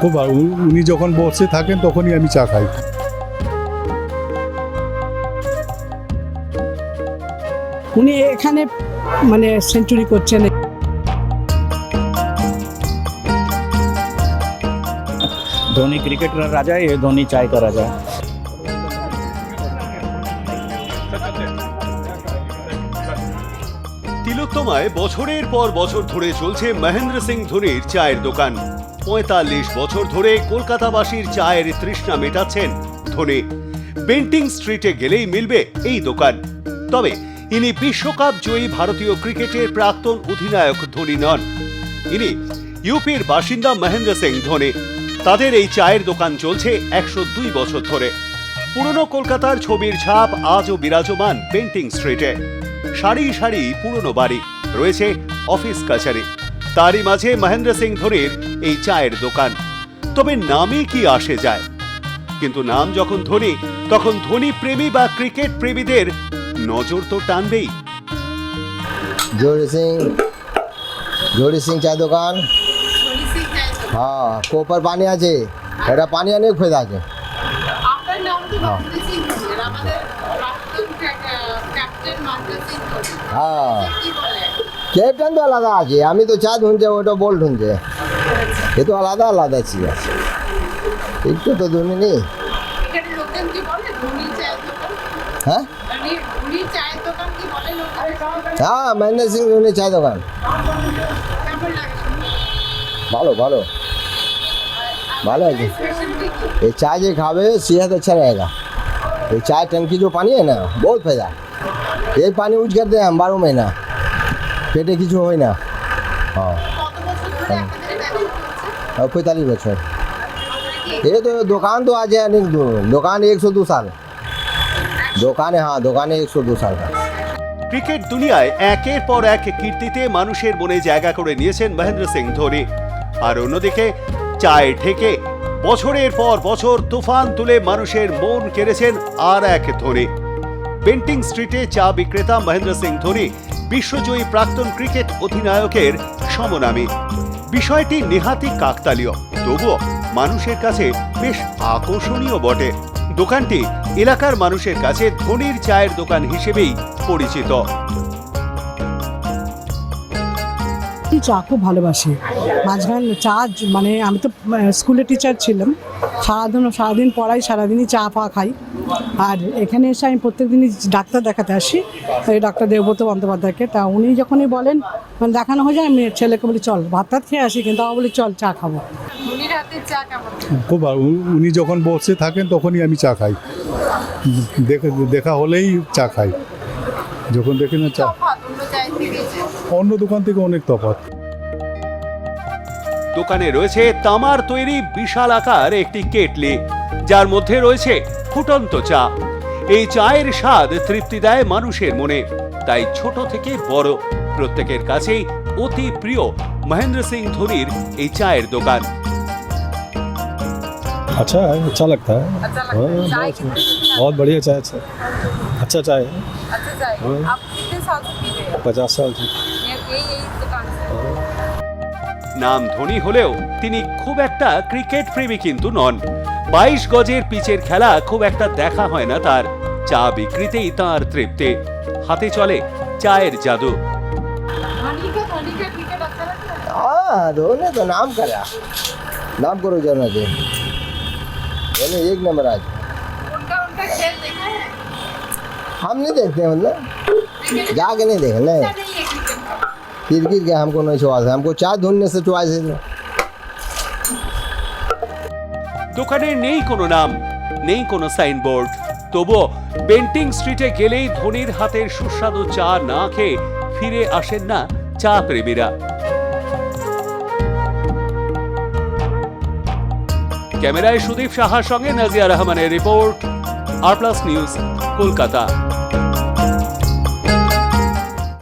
খুব উনি যখন বসে থাকেন তখনই আমি চা খাই। উনি এখানে মানে সেঞ্চুরি করছেন। ধোনি ক্রিকেটার রাজা এ ধোনি চায় করা রাজা তিলোত্তমায় বছরের পর বছর ধরে চলছে মহেন্দ্র সিং ধোনির চায়ের দোকান। পঁয়তাল্লিশ বছর ধরে কলকাতাবাসীর চায়ের তৃষ্ণা মেটাচ্ছেন ধোনি। বেন্টিং স্ট্রিটে গেলেই মিলবে এই দোকান। তবে ইনি বিশ্বকাপ জয়ী ভারতীয় ক্রিকেটের প্রাক্তন অধিনায়ক ধোনি নন। ইনি ইউপির বাসিন্দা মহেন্দ্র সিং ধোনি। তাদের এই চায়ের দোকান চলছে একশো দুই বছর ধরে। পুরনো কলকাতার ছবির ছাপ আজও বিরাজমান পেন্টিং স্ট্রিটে। সারি সারি পুরনো বাড়ি। রয়েছে অফিস কাছারি তারই মাঝে মহেন্দ্র সিং ধোনির এই চায়ের দোকান। তবে নামে কি আসে যায়? কিন্তু নাম যখন ধোনি তখন ধোনি প্রেমী বা ক্রিকেট প্রেমীদের নজর তো টানবেই। জোরি সিং জোরি সিং চায় দোকান? হ্যাঁ কোপার পানি আছে। এটা পানি অনেক ফেদা আছে নাম তো মহেন্দ্র সিং ধোনি আর আমাদের প্রাক্তন ক্যাপ্টেন মহেন্দ্র সিং ধোনি হ্যাঁ কি বলে ক্যাপ্টেন তো আলাদা আছে আমি তো চা ধুনছে ওটা বল ধুনছে এ তো আলাদা আলাদা চিজ আছে একটু তো ধুনি নি এখানে লোকজন কি বলে ধোনি চায়ের দোকান হ্যাঁ মানে ধোনি চায়ের দোকান কি বলে লোকজন হ্যাঁ মহেন্দ্র সিং ধোনি চায় দোকান কেমন লাগে শুনতে? ভালো ভালো ভালো আছে স্পেশালিটি কি ये चाय जो खावे सेहत अच्छा रहेगा ये चाय टंकी जो पानी है ना बहुत फायदा ये पानी यूज करते हैं हम बारह महीना পেটে কিছু হয় না হ্যাঁ কত বছর ধরে আপনাদের ব্যবসা চলছে और पैंतालीस बच्चों আপনারা কি ये तो दुकान तो आज है नहीं दो दुकान एक सौ दो साल दुकान है हाँ दुकान है एक सौ दो साल का ক্রিকেট দুনিয়ায় একের পর এক কীর্তিতে মানুষের মনে জায়গা করে নিয়েছেন মহেন্দ্র সিং ধোনি আর অন্যদিকে চায়ে ঠেকে বছরের পর বছর তুফান তুলে মানুষের মন কেড়েছেন আর এক ধোনি বেন্টিং স্ট্রিটে চা বিক্রেতা মহেন্দ্র সিং ধোনি বিশ্বজয়ী প্রাক্তন ক্রিকেট অধিনায়কের সমনামী। বিষয়টি নেহাতি কাকতালীয়, তবুও মানুষের কাছে বেশ আকর্ষণীয় বটে। দোকানটি এলাকার মানুষের কাছে ধোনির চায়ের দোকান হিসেবেই পরিচিত। আমি চা খুব ভালোবাসি। মাঝখানে চা মানে আমি তো স্কুলে টিচার ছিলাম। সারাদিন সারাদিন পড়াই সারাদিনই চা ফা খাই। আর এখানে এসে আমি প্রত্যেক দিনই ডাক্তার দেখাতে আসি। এই ডাক্তার দেবব্রত বন্দ্যোপাধ্যায়কে। তা উনি যখনই বলেন মানে দেখানো হয়ে যায় আমি ছেলেকে বলি চল ভাত টাত খেয়ে আসি। কিন্তু আমার বলি চল চা খাব। খুব ভালো। উনি- যখন বসে থাকেন তখনই আমি চা খাই। দেখা দেখা হলেই চা খাই। যখন দেখি না চা অন্য চায়ের থেকে যে অন্য দোকান থেকে অনেক তফাৎ দোকানে রয়েছে তামার তৈরি বিশাল আকার একটি কেটলি যার মধ্যে রয়েছে ফুটন্ত চা এই চায়ের স্বাদ তৃপ্তি দেয় মানুষের মনে তাই ছোট থেকে বড় প্রত্যেকের কাছেই অতি প্রিয় মহেন্দ্র সিং ধোনির এই চায়ের দোকান अच्छा है अच्छा लगता है अच्छा लगता हाँ, है चाय बहुत, कितने दिन बहुत बढ़िया चाय अच्छा अच्छा चाय है अच्छा चाय हाँ। आप कितने साल से पी रहे हैं पचास साल से ये यही यही दुकान से নাম ধোনি হলেও তিনি খুব একটা ক্রিকেট প্রেমী কিন্তু নন বাইশ গজের পিচের খেলা খুব একটা দেখা হয় না তার চা বিক্রিতেই তার তৃপ্তি হাতে চলে চায়ের জাদু धोनी का धोनी का क्रिकेट अच्छा लगता है हाँ धोनी तो नाम करा नाम करो जाना चाहिए धोनी एक नंबर आज हम नहीं देखते मतलब क्रिकेट जाके नहीं देखे नहीं अच्छा नहीं है क्रिकेट का क्रिकेट का हमको नहीं चॉइस है हमको चाय धुनने से चॉइस है দোকানে নেই কোনো নাম নেই কোনো সাইনবোর্ড তবুও বেন্টিং স্ট্রিটে গেলেই ধোনির হাতের সুস্বাদু চা না খেয়ে ফিরে আসেন না চা প্রেমীরা ক্যামেরায় সুদীপ সাহার সঙ্গে নাজিয়া রহমানের report R Plus News Kolkata